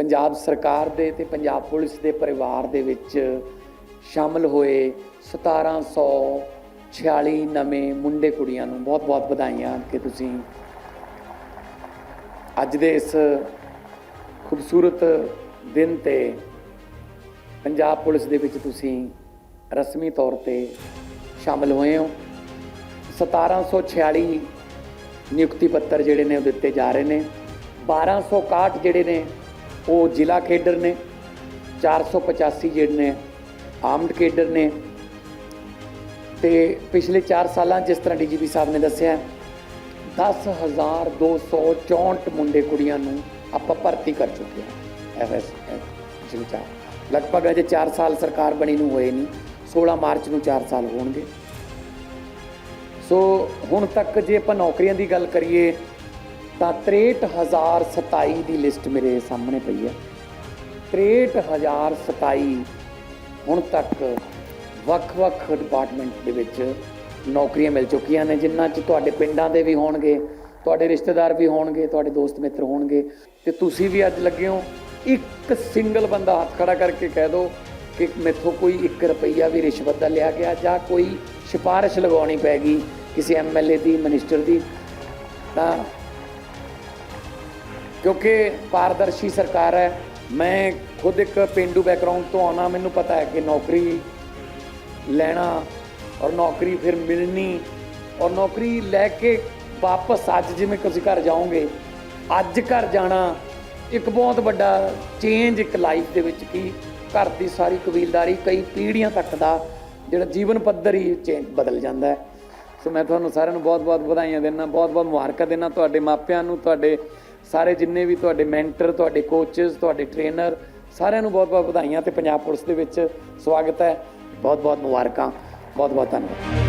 ਪੰਜਾਬ ਸਰਕਾਰ ਦੇ ਤੇ ਪੰਜਾਬ ਪੁਲਿਸ ਦੇ ਪਰਿਵਾਰ ਦੇ ਵਿੱਚ ਸ਼ਾਮਲ ਹੋਏ 1746 ਨਵੇਂ ਮੁੰਡੇ ਕੁੜੀਆਂ ਨੂੰ ਬਹੁਤ-ਬਹੁਤ ਵਧਾਈਆਂ ਕਿ ਤੁਸੀਂ ਅੱਜ ਦੇ ਇਸ ਖੂਬਸੂਰਤ ਦਿਨ ਤੇ ਪੰਜਾਬ ਪੁਲਿਸ ਦੇ ਵਿੱਚ ਤੁਸੀਂ ਰਸਮੀ ਤੌਰ ਤੇ ਸ਼ਾਮਲ ਹੋਏ ਹੋ। 1746 ਨਿਯੁਕਤੀ ਪੱਤਰ ਜਿਹੜੇ ਨੇ ਉਹ ਦਿੱਤੇ ਜਾ ਰਹੇ ਨੇ। 1261 ਜਿਹੜੇ ਨੇ ਉਹ ਜ਼ਿਲ੍ਹਾ ਕੇਡਰ ਨੇ 485 ਜਿਹੜੇ ਨੇ ਆਰਮਡ ਕੇਡਰ ਨੇ। ਤੇ ਪਿਛਲੇ 4 ਸਾਲਾਂ ਜਿਸ ਤਰ੍ਹਾਂ ਡੀਜੀਪੀ ਸਾਹਿਬ ਨੇ ਦੱਸਿਆ 10264 ਮੁੰਡੇ ਕੁੜੀਆਂ ਨੂੰ ਆਪਾਂ ਭਰਤੀ ਕਰ ਚੁੱਕੇ ਹਾਂ। ਐਫਐਸ ਜਿਲਚਾ ਲਗਭਗ ਅਜੇ 4 ਸਾਲ ਸਰਕਾਰ ਬਣੀ ਨੂੰ ਹੋਏ ਨਹੀਂ 16 ਮਾਰਚ ਨੂੰ 4 ਸਾਲ ਹੋਣਗੇ। ਸੋ ਹੁਣ ਤੱਕ ਜੇ ਆਪਾਂ ਨੌਕਰੀਆਂ ਦੀ ਗੱਲ ਕਰੀਏ ਤਾਂ 63027 ਦੀ ਲਿਸਟ ਮੇਰੇ ਸਾਹਮਣੇ ਪਈ ਹੈ। 63027 ਹੁਣ ਤੱਕ ਵੱਖ-ਵੱਖ ਡਿਪਾਰਟਮੈਂਟ ਦੇ ਵਿੱਚ ਨੌਕਰੀਆਂ ਮਿਲ ਚੁੱਕੀਆਂ ਨੇ ਜਿਨ੍ਹਾਂ 'ਚ ਤੁਹਾਡੇ ਪਿੰਡਾਂ ਦੇ ਵੀ ਹੋਣਗੇ, ਤੁਹਾਡੇ ਰਿਸ਼ਤੇਦਾਰ ਵੀ ਹੋਣਗੇ, ਤੁਹਾਡੇ ਦੋਸਤ ਮਿੱਤਰ ਹੋਣਗੇ। ਤੇ ਤੁਸੀਂ ਵੀ ਅੱਜ ਲੱਗੇ ਹੋ। ਇੱਕ ਸਿੰਗਲ ਬੰਦਾ ਹੱਥ ਖੜਾ ਕਰਕੇ ਕਹਿ ਦਿਓ ਕਿ ਮੈਥੋਂ ਕੋਈ 1 ਰੁਪਈਆ ਵੀ ਰਿਸ਼ਵਤ ਦਾ ਲਿਆ ਗਿਆ ਜਾਂ ਕੋਈ ਸਿਫਾਰਿਸ਼ ਲਗਾਉਣੀ ਪੈਗੀ ਕਿਸੇ ਐਮਐਲਏ ਦੀ, ਮਿਨਿਸਟਰ ਦੀ। ਤਾਂ ਕਿਉਂਕਿ ਪਾਰਦਰਸ਼ੀ ਸਰਕਾਰ ਹੈ। ਮੈਂ ਖੁਦ ਇੱਕ ਪਿੰਡੂ ਬੈਕਗ੍ਰਾਉਂਡ ਤੋਂ ਆਉਣਾ, ਮੈਨੂੰ ਪਤਾ ਹੈ ਕਿ ਨੌਕਰੀ ਲੈਣਾ ਔਰ ਨੌਕਰੀ ਫਿਰ ਮਿਲਣੀ ਔਰ ਨੌਕਰੀ ਲੈ ਕੇ ਵਾਪਸ ਅੱਜ ਜਿਵੇਂ ਤੁਸੀਂ ਘਰ ਜਾਓਗੇ, ਅੱਜ ਘਰ ਜਾਣਾ ਇੱਕ ਬਹੁਤ ਵੱਡਾ ਚੇਂਜ ਇੱਕ ਲਾਈਫ ਦੇ ਵਿੱਚ ਕੀ ਘਰ ਦੀ ਸਾਰੀ ਕਬੀਲਦਾਰੀ ਕਈ ਪੀੜ੍ਹੀਆਂ ਤੱਕ ਦਾ ਜਿਹੜਾ ਜੀਵਨ ਪੱਧਰ ਹੀ ਚੇਂਜ ਬਦਲ ਜਾਂਦਾ ਹੈ। ਸੋ ਮੈਂ ਤੁਹਾਨੂੰ ਸਾਰਿਆਂ ਨੂੰ ਬਹੁਤ-ਬਹੁਤ ਵਧਾਈਆਂ ਦਿੰਦਾ, ਬਹੁਤ-ਬਹੁਤ ਮੁਬਾਰਕਾਂ ਦਿੰਦਾ, ਤੁਹਾਡੇ ਮਾਪਿਆਂ ਨੂੰ, ਤੁਹਾਡੇ ਸਾਰੇ ਜਿੰਨੇ ਵੀ ਤੁਹਾਡੇ ਮੈਂਟਰ, ਤੁਹਾਡੇ ਕੋਚਸ ਤੁਹਾਡੇ ਟ੍ਰੇਨਰ ਸਾਰਿਆਂ ਨੂੰ ਬਹੁਤ-ਬਹੁਤ ਵਧਾਈਆਂ ਤੇ ਪੰਜਾਬ ਪੁਲਿਸ ਦੇ ਵਿੱਚ ਸਵਾਗਤ ਹੈ। ਬਹੁਤ-ਬਹੁਤ ਮੁਬਾਰਕਾਂ। ਬਹੁਤ-ਬਹੁਤ ਧੰਨਵਾਦ।